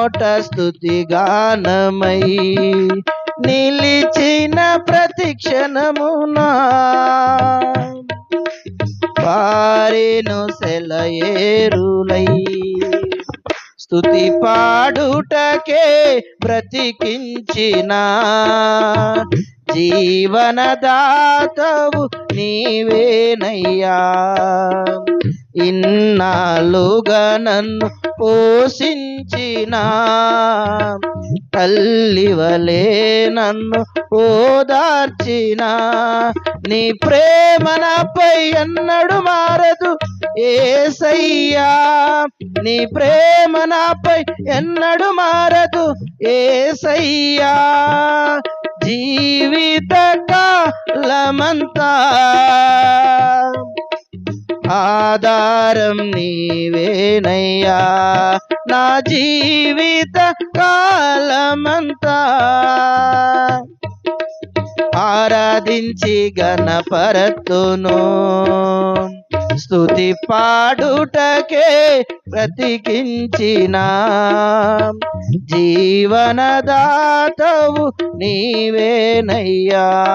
నోట స్థుతి గానమై నిలిచిన ప్రతి క్షణమునా సెలయేరులై. స్థుతి పాడుటకే బ్రతికించిన జీవనదాతవు నీవేనయ్యా. ఇన్నాళ్ళుగా నన్ను పోషించిన తల్లివలే నన్ను ఓదార్చిన నీ ప్రేమ నాపై ఎన్నడు మారదు ఏసయ్యా. నీ ప్రేమ నాపై ఎన్నడు మారదు ఏసయ్యా. జీవిత కాలమంతా ఆధారం నీవేనయ్యా. నా జీవిత కాలమంతా ఆరాధించి గణపరతును స్థుతి పాడుటకే బ్రతికించిన జీవనదాతవు నీవేనయ్యా.